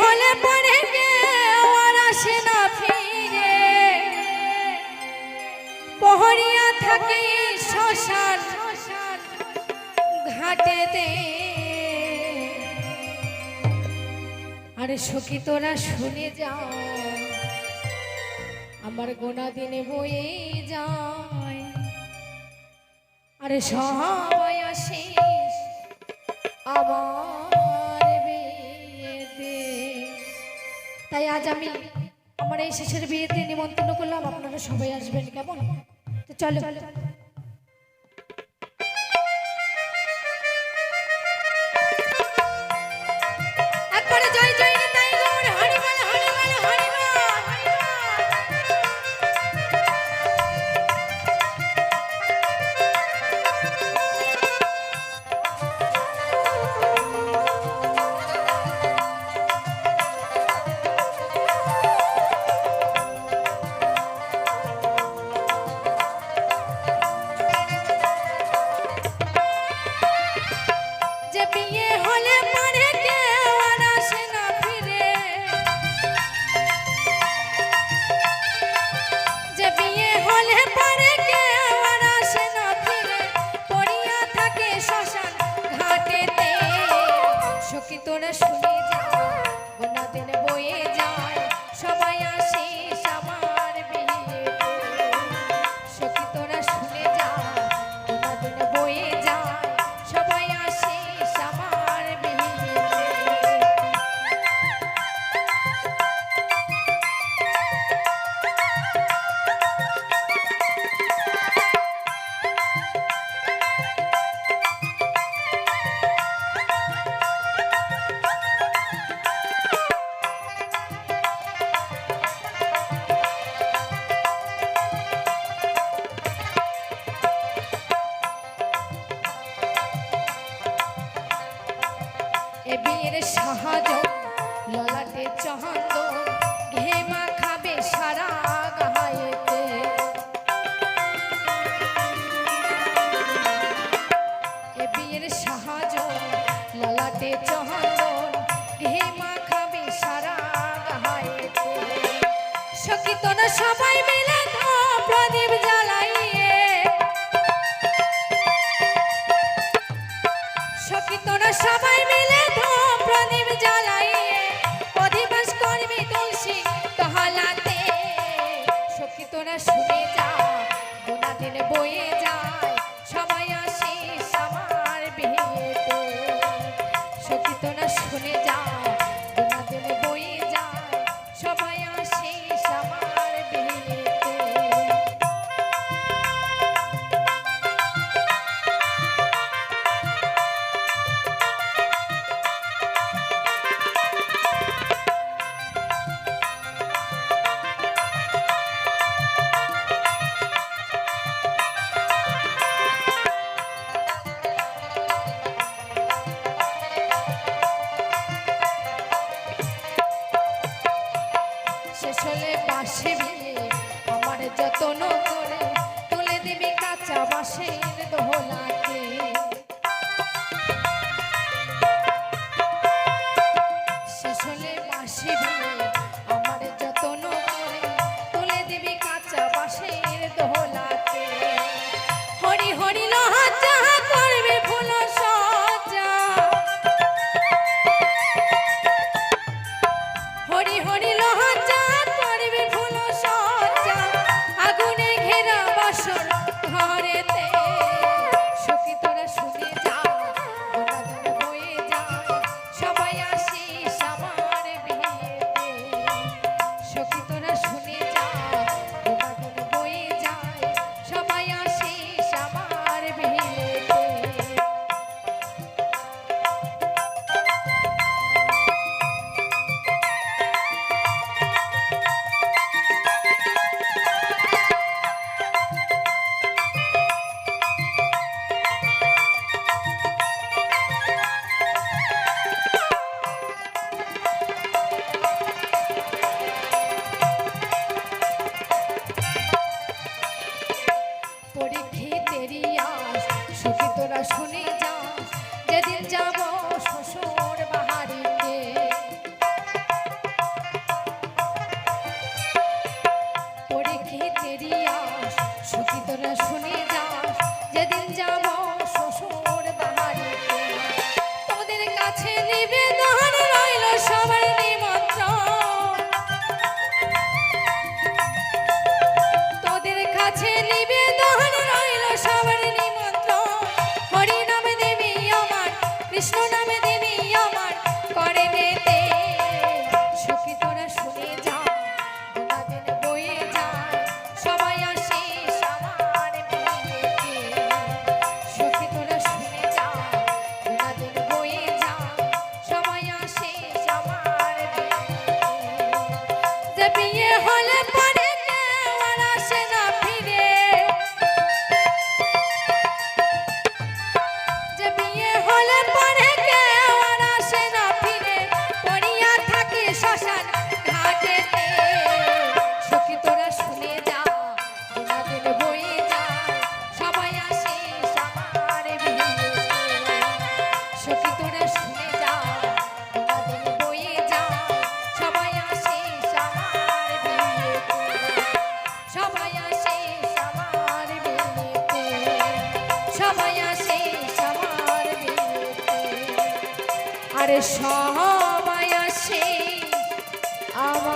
হলে পরে কেউ আসে না ফিরে। পহরিয়া থাকে শ্মশান ঘাটেতে আরে সখী, তোরা শুনে যাও। আমার গোনা দিনে বয়ে যায়। আরে সবাই আসিস আমার তাই আজ আমি আমার এই শেষের বিয়েতে নিমন্ত্রণ করলাম। আপনারা সবাই আসবেন, কেমন? তো চলো। তোরা শুনে সাহায্য ললাটে চন্দন ঘেমা খাবে সারা গায়েতে। এ বিয়ের সাহায্য ললাটে চন্দন ঘেমা খাবে সারা গায়েতে। সখী তোরা সবাই মিলে তোরা শুনে যা বাঁশের দোলাতে শেষ আমার যতন তুলে দিবি কাঁচা বাঁশের ni. সবাই আসে। আমার